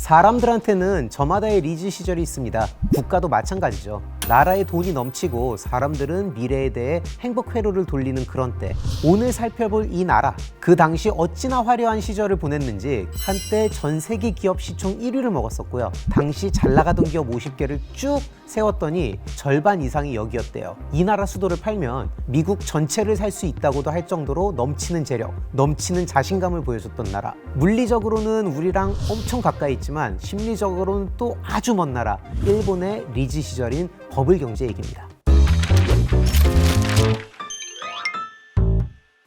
사람들한테는 저마다의 리즈 시절이 있습니다. 국가도 마찬가지죠. 나라에 돈이 넘치고 사람들은 미래에 대해 행복 회로를 돌리는 그런 때 오늘 살펴볼 이 나라 그 당시 어찌나 화려한 시절을 보냈는지 한때 전 세계 기업 시총 1위를 먹었었고요. 당시 잘 나가던 기업 50개를 쭉 세웠더니 절반 이상이 여기였대요. 이 나라 수도를 팔면 미국 전체를 살 수 있다고도 할 정도로 넘치는 재력, 넘치는 자신감을 보여줬던 나라. 물리적으로는 우리랑 엄청 가까이 있지만 심리적으로는 또 아주 먼 나라. 일본의 리즈 시절인 버블 경제 얘기입니다.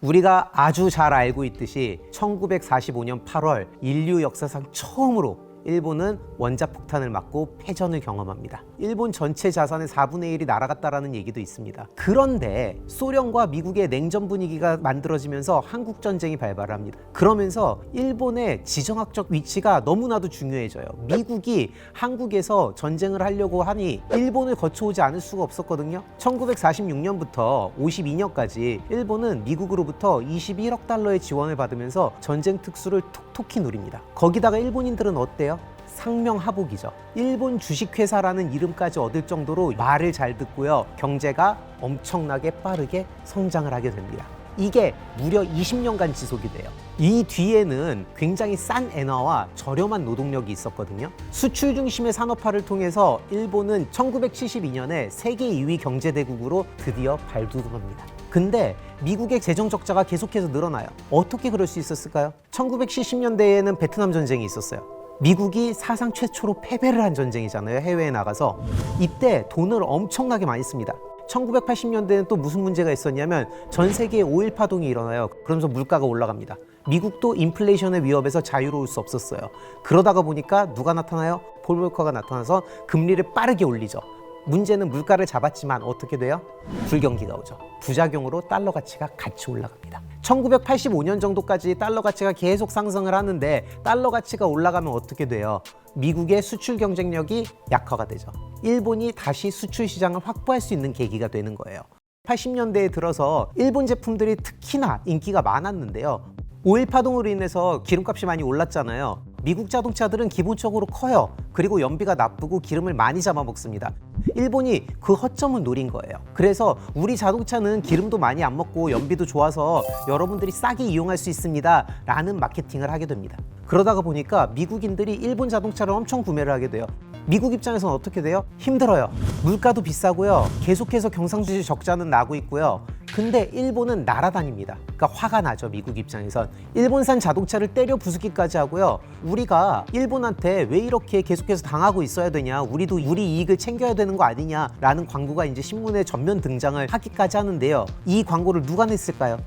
우리가 아주 잘 알고 있듯이 1945년 8월 인류 역사상 처음으로 일본은 원자폭탄을 맞고 패전을 경험합니다. 일본 전체 자산의 4분의 1이 날아갔다라는 얘기도 있습니다. 그런데 소련과 미국의 냉전 분위기가 만들어지면서 한국 전쟁이 발발을 합니다. 그러면서 일본의 지정학적 위치가 너무나도 중요해져요. 미국이 한국에서 전쟁을 하려고 하니 일본을 거쳐오지 않을 수가 없었거든요. 1946년부터 52년까지 일본은 미국으로부터 21억 달러의 지원을 받으면서 전쟁 특수를 톡 톡히 누립니다. 거기다가 일본인들은 어때요? 상명하복이죠. 일본 주식회사라는 이름까지 얻을 정도로 말을 잘 듣고요. 경제가 엄청나게 빠르게 성장을 하게 됩니다. 이게 무려 20년간 지속이 돼요. 이 뒤에는 굉장히 싼 엔화와 저렴한 노동력이 있었거든요. 수출 중심의 산업화를 통해서 일본은 1972년에 세계 2위 경제대국으로 드디어 발돋움합니다. 근데 미국의 재정 적자가 계속해서 늘어나요. 어떻게 그럴 수 있었을까요? 1970년대에는 베트남 전쟁이 있었어요. 미국이 사상 최초로 패배를 한 전쟁이잖아요. 해외에 나가서. 이때 돈을 엄청나게 많이 씁니다. 1980년대에는 또 무슨 문제가 있었냐면 전 세계에 오일 파동이 일어나요. 그러면서 물가가 올라갑니다. 미국도 인플레이션의 위협에서 자유로울 수 없었어요. 그러다가 보니까 누가 나타나요? 폴 볼커가 나타나서 금리를 빠르게 올리죠. 문제는 물가를 잡았지만 어떻게 돼요? 불경기가 오죠. 부작용으로 달러 가치가 같이 올라갑니다. 1985년 정도까지 달러 가치가 계속 상승을 하는데 달러 가치가 올라가면 어떻게 돼요? 미국의 수출 경쟁력이 약화가 되죠. 일본이 다시 수출 시장을 확보할 수 있는 계기가 되는 거예요. 80년대에 들어서 일본 제품들이 특히나 인기가 많았는데요. 오일 파동으로 인해서 기름값이 많이 올랐잖아요. 미국 자동차들은 기본적으로 커요. 그리고 연비가 나쁘고 기름을 많이 잡아먹습니다. 일본이 그 허점을 노린 거예요. 그래서 우리 자동차는 기름도 많이 안 먹고 연비도 좋아서 여러분들이 싸게 이용할 수 있습니다. 라는 마케팅을 하게 됩니다. 그러다가 보니까 미국인들이 일본 자동차를 엄청 구매를 하게 돼요. 미국 입장에서는 어떻게 돼요? 힘들어요. 물가도 비싸고요. 계속해서 경상주지 적자는 나고 있고요. 근데 일본은 날아다닙니다. 그러니까 화가 나죠. 미국 입장에선. 일본산 자동차를 때려 부수기까지 하고요. 우리가 일본한테 왜 이렇게 계속해서 당하고 있어야 되냐. 우리도 우리 이익을 챙겨야 되는 거 아니냐라는 광고가 이제 신문에 전면 등장을 하기까지 하는데요. 이 광고를 누가 냈을까요?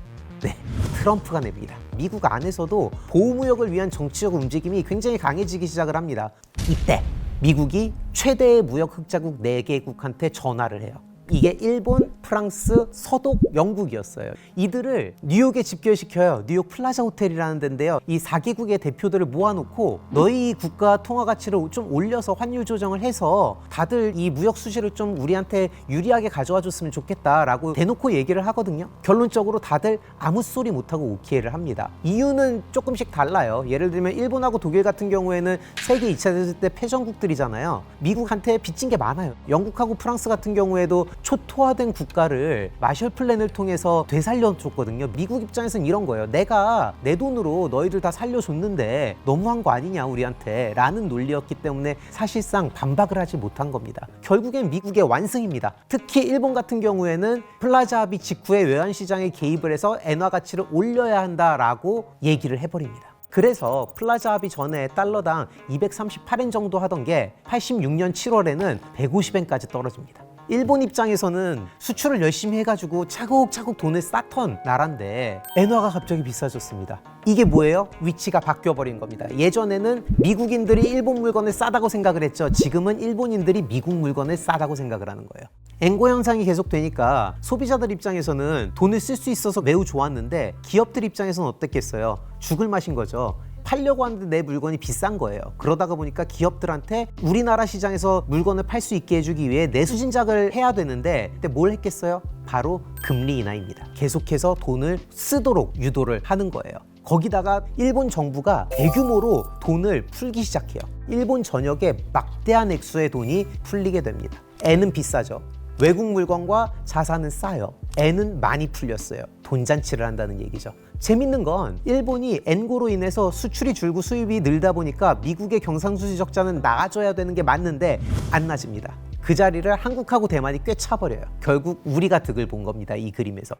네, 트럼프가 냅니다. 미국 안에서도 보호무역을 위한 정치적 움직임이 굉장히 강해지기 시작을 합니다. 이때 미국이 최대의 무역 흑자국 4개국한테 전화를 해요. 이게 일본, 프랑스, 서독, 영국이었어요. 이들을 뉴욕에 집결시켜요. 뉴욕 플라자 호텔이라는 데인데요. 이 4개국의 대표들을 모아놓고 너희 국가 통화 가치를 좀 올려서 환율 조정을 해서 다들 이 무역 수지를 좀 우리한테 유리하게 가져와 줬으면 좋겠다라고 대놓고 얘기를 하거든요. 결론적으로 다들 아무 소리 못하고 오케이를 합니다. 이유는 조금씩 달라요. 예를 들면 일본하고 독일 같은 경우에는 세계 2차 대전 때 패전국들이잖아요. 미국한테 빚진 게 많아요. 영국하고 프랑스 같은 경우에도 초토화된 국가를 마셜 플랜을 통해서 되살려줬거든요. 미국 입장에서는 이런 거예요. 내가 내 돈으로 너희들 다 살려줬는데 너무한 거 아니냐 우리한테 라는 논리였기 때문에 사실상 반박을 하지 못한 겁니다. 결국엔 미국의 완승입니다. 특히 일본 같은 경우에는 플라자 합의 직후에 외환 시장에 개입을 해서 엔화 가치를 올려야 한다라고 얘기를 해버립니다. 그래서 플라자 합의 전에 달러당 238엔 정도 하던 게 86년 7월에는 150엔까지 떨어집니다. 일본 입장에서는 수출을 열심히 해가지고 차곡차곡 돈을 쌓던 나라인데 엔화가 갑자기 비싸졌습니다. 이게 뭐예요? 위치가 바뀌어버린 겁니다. 예전에는 미국인들이 일본 물건을 싸다고 생각을 했죠. 지금은 일본인들이 미국 물건을 싸다고 생각을 하는 거예요. 앵고 현상이 계속되니까 소비자들 입장에서는 돈을 쓸 수 있어서 매우 좋았는데 기업들 입장에서는 어땠겠어요? 죽을 맛인 거죠. 팔려고 하는데 내 물건이 비싼 거예요. 그러다가 보니까 기업들한테 우리나라 시장에서 물건을 팔 수 있게 해주기 위해 내수 진작을 해야 되는데 그때 뭘 했겠어요? 바로 금리 인하입니다. 계속해서 돈을 쓰도록 유도를 하는 거예요. 거기다가 일본 정부가 대규모로 돈을 풀기 시작해요. 일본 전역에 막대한 액수의 돈이 풀리게 됩니다. N은 비싸죠. 외국 물건과 자산은 싸요. N은 많이 풀렸어요. 돈잔치를 한다는 얘기죠. 재밌는 건 일본이 엔고로 인해서 수출이 줄고 수입이 늘다 보니까 미국의 경상수지 적자는 나아져야 되는 게 맞는데 안 나집니다. 그 자리를 한국하고 대만이 꽤 차버려요. 결국 우리가 득을 본 겁니다. 이 그림에서.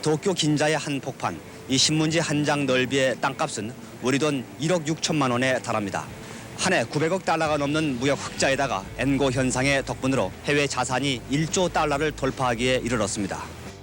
도쿄 긴자의 한 폭판, 이 신문지 한 장 넓이의 땅값은 우리 돈 1억 6천만 원에 달합니다. 한 해 900억 달러가 넘는 무역 흑자에다가 엔고 현상의 덕분으로 해외 자산이 1조 달러를 돌파하기에 이르렀습니다.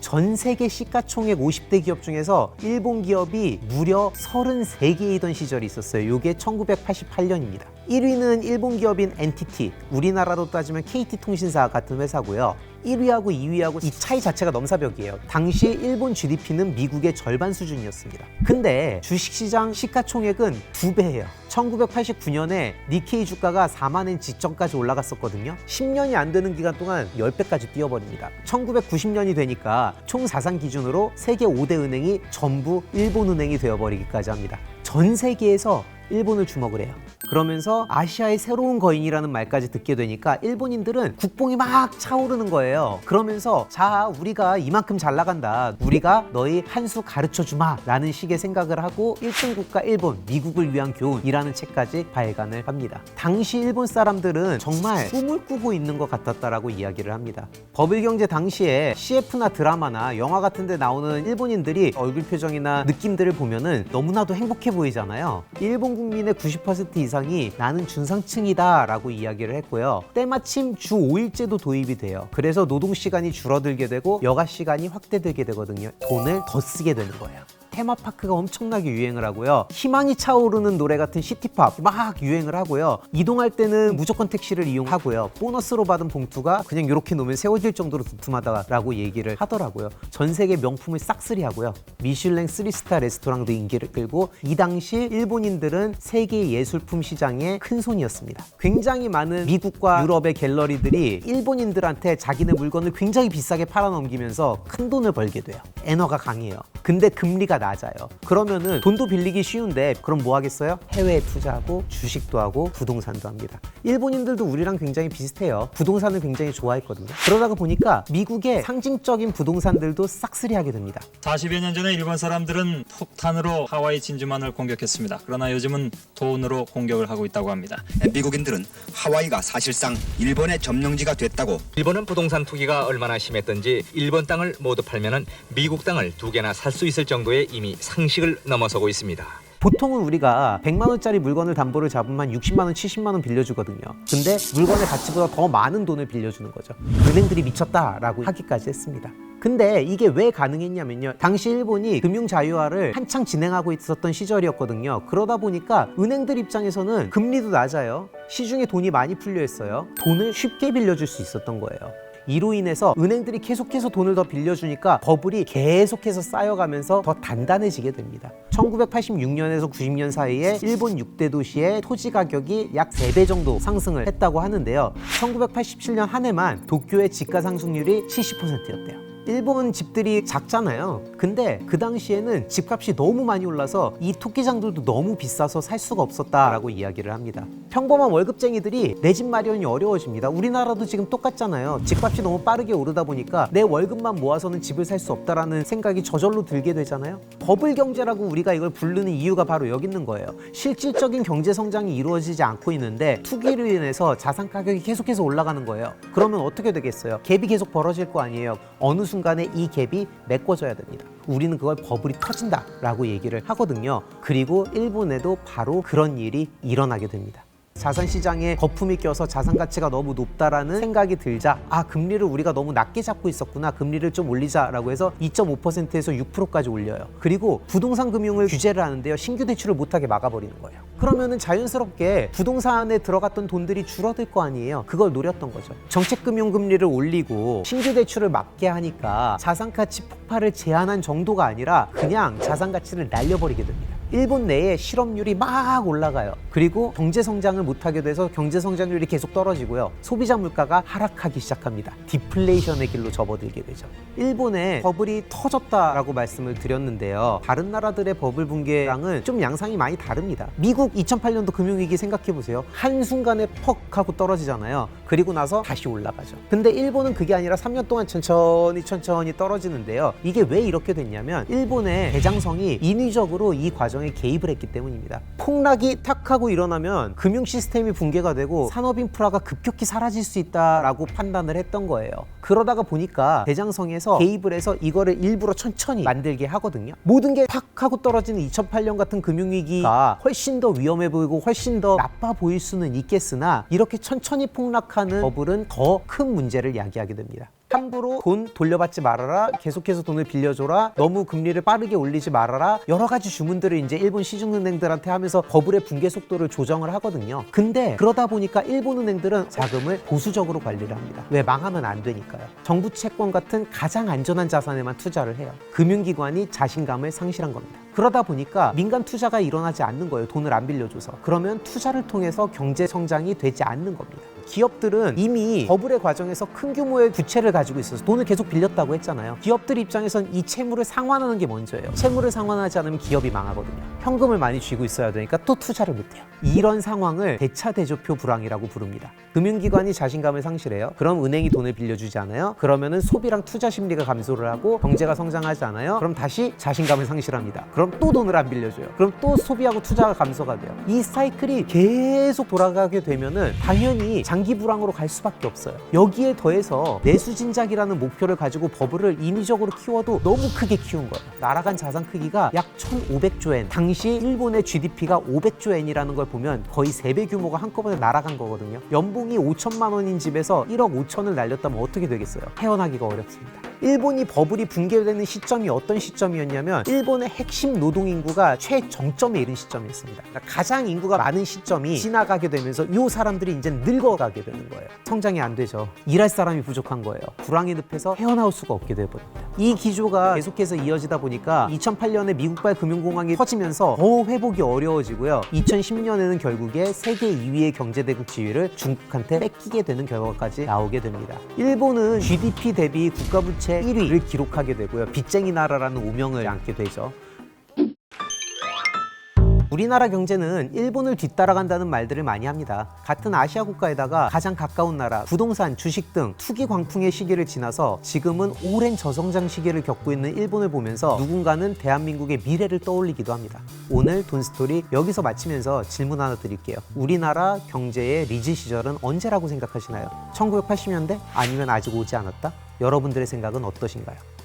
전 세계 시가총액 50대 기업 중에서 일본 기업이 무려 33개이던 시절이 있었어요. 이게 1988년입니다. 1위는 일본 기업인 NTT, 우리나라로 따지면 KT통신사 같은 회사고요. 1위하고 2위하고 이 차이 자체가 넘사벽이에요. 당시 일본 GDP는 미국의 절반 수준이었습니다. 근데 주식시장 시가총액은 두 배예요. 1989년에 니케이 주가가 4만엔 직전까지 올라갔었거든요. 10년이 안 되는 기간 동안 10배까지 뛰어버립니다. 1990년이 되니까 총 자산 기준으로 세계 5대 은행이 전부 일본 은행이 되어버리기까지 합니다. 전 세계에서 일본을 주목을 해요. 그러면서 아시아의 새로운 거인이라는 말까지 듣게 되니까 일본인들은 국뽕이 막 차오르는 거예요. 그러면서 자, 우리가 이만큼 잘 나간다. 우리가 너희 한 수 가르쳐 주마. 라는 식의 생각을 하고 1등 국가 일본, 미국을 위한 교훈이라는 책까지 발간을 합니다. 당시 일본 사람들은 정말 꿈을 꾸고 있는 것 같았다라고 이야기를 합니다. 버블 경제 당시에 CF나 드라마나 영화 같은 데 나오는 일본인들이 얼굴 표정이나 느낌들을 보면은 너무나도 행복해 보이잖아요. 일본 국민의 90% 이상이 나는 준상층이다 라고 이야기를 했고요. 때마침 주 5일제도 도입이 돼요. 그래서 노동 시간이 줄어들게 되고 여가 시간이 확대되게 되거든요. 돈을 더 쓰게 되는 거예요. 테마파크가 엄청나게 유행을 하고요. 희망이 차오르는 노래 같은 시티팝 막 유행을 하고요. 이동할 때는 무조건 택시를 이용하고요. 보너스로 받은 봉투가 그냥 이렇게 놓으면 세워질 정도로 두툼하다라고 얘기를 하더라고요. 전 세계 명품을 싹쓸이 하고요. 미슐랭 3스타 레스토랑도 인기를 끌고 이 당시 일본인들은 세계 예술품 시장의 큰 손이었습니다. 굉장히 많은 미국과 유럽의 갤러리들이 일본인들한테 자기네 물건을 굉장히 비싸게 팔아넘기면서 큰 돈을 벌게 돼요. 엔화가 강해요. 근데 금리가 낮 아요. 그러면은 돈도 빌리기 쉬운데 그럼 뭐 하겠어요? 해외에 투자하고 주식도 하고 부동산도 합니다. 일본인들도 우리랑 굉장히 비슷해요. 부동산을 굉장히 좋아했거든요. 그러다가 보니까 미국의 상징적인 부동산들도 싹쓸이 하게 됩니다. 40여 년 전에 일본 사람들은 폭탄으로 하와이 진주만을 공격했습니다. 그러나 요즘은 돈으로 공격을 하고 있다고 합니다. 미국인들은 하와이가 사실상 일본의 점령지가 됐다고 일본은 부동산 투기가 얼마나 심했던지 일본 땅을 모두 팔면은 미국 땅을 두 개나 살 수 있을 정도의 이미 상식을 넘어서고 있습니다. 보통은 우리가 100만 원짜리 물건을 담보를 잡으면 60만 원, 70만 원 빌려주거든요. 근데 물건의 가치보다 더 많은 돈을 빌려주는 거죠. 은행들이 미쳤다라고 하기까지 했습니다. 근데 이게 왜 가능했냐면요. 당시 일본이 금융 자유화를 한창 진행하고 있었던 시절이었거든요. 그러다 보니까 은행들 입장에서는 금리도 낮아요. 시중에 돈이 많이 풀려 있어요. 돈을 쉽게 빌려줄 수 있었던 거예요. 이로 인해서 은행들이 계속해서 돈을 더 빌려주니까 버블이 계속해서 쌓여가면서 더 단단해지게 됩니다. 1986년에서 90년 사이에 일본 6대 도시의 토지 가격이 약 3배 정도 상승을 했다고 하는데요. 1987년 한 해만 도쿄의 지가 상승률이 70%였대요. 일본 집들이 작잖아요. 근데 그 당시에는 집값이 너무 많이 올라서 이 토끼장들도 너무 비싸서 살 수가 없었다라고 이야기를 합니다. 평범한 월급쟁이들이 내 집 마련이 어려워집니다. 우리나라도 지금 똑같잖아요. 집값이 너무 빠르게 오르다 보니까 내 월급만 모아서는 집을 살 수 없다라는 생각이 저절로 들게 되잖아요. 버블 경제라고 우리가 이걸 부르는 이유가 바로 여기 있는 거예요. 실질적인 경제 성장이 이루어지지 않고 있는데 투기로 인해서 자산 가격이 계속해서 올라가는 거예요. 그러면 어떻게 되겠어요? 갭이 계속 벌어질 거 아니에요. 어느 순간에 이 갭이 메꿔져야 됩니다. 우리는 그걸 버블이 터진다라고 얘기를 하거든요. 그리고 일본에도 바로 그런 일이 일어나게 됩니다. 자산 시장에 거품이 껴서 자산 가치가 너무 높다라는 생각이 들자 아 금리를 우리가 너무 낮게 잡고 있었구나 금리를 좀 올리자라고 해서 2.5%에서 6%까지 올려요 그리고 부동산 금융을 규제를 하는데요 신규 대출을 못하게 막아버리는 거예요 그러면은 자연스럽게 부동산에 들어갔던 돈들이 줄어들 거 아니에요. 그걸 노렸던 거죠. 정책금융금리를 올리고 신규 대출을 막게 하니까 자산 가치 폭발을 제한한 정도가 아니라 그냥 자산 가치를 날려버리게 됩니다. 일본 내에 실업률이 막 올라가요. 그리고 경제 성장을 못하게 돼서 경제 성장률이 계속 떨어지고요. 소비자 물가가 하락하기 시작합니다. 디플레이션의 길로 접어들게 되죠. 일본의 버블이 터졌다라고 말씀을 드렸는데요. 다른 나라들의 버블 붕괴랑은 좀 양상이 많이 다릅니다. 미국 2008년도 금융위기 생각해 보세요. 한순간에 퍽 하고 떨어지잖아요. 그리고 나서 다시 올라가죠. 근데 일본은 그게 아니라 3년 동안 천천히 천천히 떨어지는데요. 이게 왜 이렇게 됐냐면 일본의 대장성이 인위적으로 이 과정에 개입을 했기 때문입니다. 폭락이 탁 하고 일어나면 금융 시스템이 붕괴가 되고 산업 인프라가 급격히 사라질 수 있다라고 판단을 했던 거예요. 그러다가 보니까 대장성에서 개입을 해서 이거를 일부러 천천히 만들게 하거든요. 모든 게 팍 하고 떨어지는 2008년 같은 금융위기가 훨씬 더 위험해 보이고 훨씬 더 나빠 보일 수는 있겠으나 이렇게 천천히 폭락하 는 버블은 더 큰 문제를 야기하게 됩니다. 함부로 돈 돌려받지 말아라. 계속해서 돈을 빌려줘라. 너무 금리를 빠르게 올리지 말아라. 여러 가지 주문들을 이제 일본 시중은행들한테 하면서 버블의 붕괴 속도를 조정을 하거든요. 근데 그러다 보니까 일본 은행들은 자금을 보수적으로 관리를 합니다. 왜 망하면 안 되니까요. 정부 채권 같은 가장 안전한 자산에만 투자를 해요. 금융기관이 자신감을 상실한 겁니다. 그러다 보니까 민간 투자가 일어나지 않는 거예요. 돈을 안 빌려줘서. 그러면 투자를 통해서 경제 성장이 되지 않는 겁니다. 기업들은 이미 버블의 과정에서 큰 규모의 부채를 가지고 있어서 돈을 계속 빌렸다고 했잖아요. 기업들 입장에선 이 채무를 상환하는 게 먼저예요. 채무를 상환하지 않으면 기업이 망하거든요. 현금을 많이 쥐고 있어야 되니까 또 투자를 못해요. 이런 상황을 대차 대조표 불황이라고 부릅니다. 금융기관이 자신감을 상실해요. 그럼 은행이 돈을 빌려주지 않아요. 그러면은 소비랑 투자 심리가 감소를 하고 경제가 성장하지 않아요. 그럼 다시 자신감을 상실합니다. 그럼 또 돈을 안 빌려줘요. 그럼 또 소비하고 투자가 감소가 돼요. 이 사이클이 계속 돌아가게 되면은 당연히 장기 불황으로 갈 수밖에 없어요. 여기에 더해서 내수 진작이라는 목표를 가지고 버블을 인위적으로 키워도 너무 크게 키운 거예요. 날아간 자산 크기가 약 1,500조 엔. 당시 일본의 GDP가 500조 엔이라는 걸 보면 거의 3배 규모가 한꺼번에 날아간 거거든요. 연봉이 5천만 원인 집에서 1억 5천을 날렸다면 어떻게 되겠어요? 헤어나기가 어렵습니다. 일본이 버블이 붕괴되는 시점이 어떤 시점이었냐면 일본의 핵심 노동 인구가 최정점에 이른 시점이었습니다. 그러니까 가장 인구가 많은 시점이 지나가게 되면서 이 사람들이 이제 늙어가게 되는 거예요. 성장이 안 되죠. 일할 사람이 부족한 거예요. 불황의 늪에서 헤어나올 수가 없게 되어버립니다. 이 기조가 계속해서 이어지다 보니까 2008년에 미국발 금융공황이 터지면서 더 회복이 어려워지고요. 2010년에는 결국에 세계 2위의 경제대국 지위를 중국한테 뺏기게 되는 결과까지 나오게 됩니다. 일본은 GDP 대비 국가부채 1위를 기록하게 되고요. 빚쟁이 나라라는 오명을 안게 되죠. 우리나라 경제는 일본을 뒤따라간다는 말들을 많이 합니다. 같은 아시아 국가에다가 가장 가까운 나라, 부동산, 주식 등 투기 광풍의 시기를 지나서 지금은 오랜 저성장 시기를 겪고 있는 일본을 보면서 누군가는 대한민국의 미래를 떠올리기도 합니다. 오늘 돈스토리 여기서 마치면서 질문 하나 드릴게요. 우리나라 경제의 리즈 시절은 언제라고 생각하시나요? 1980년대? 아니면 아직 오지 않았다? 여러분들의 생각은 어떠신가요?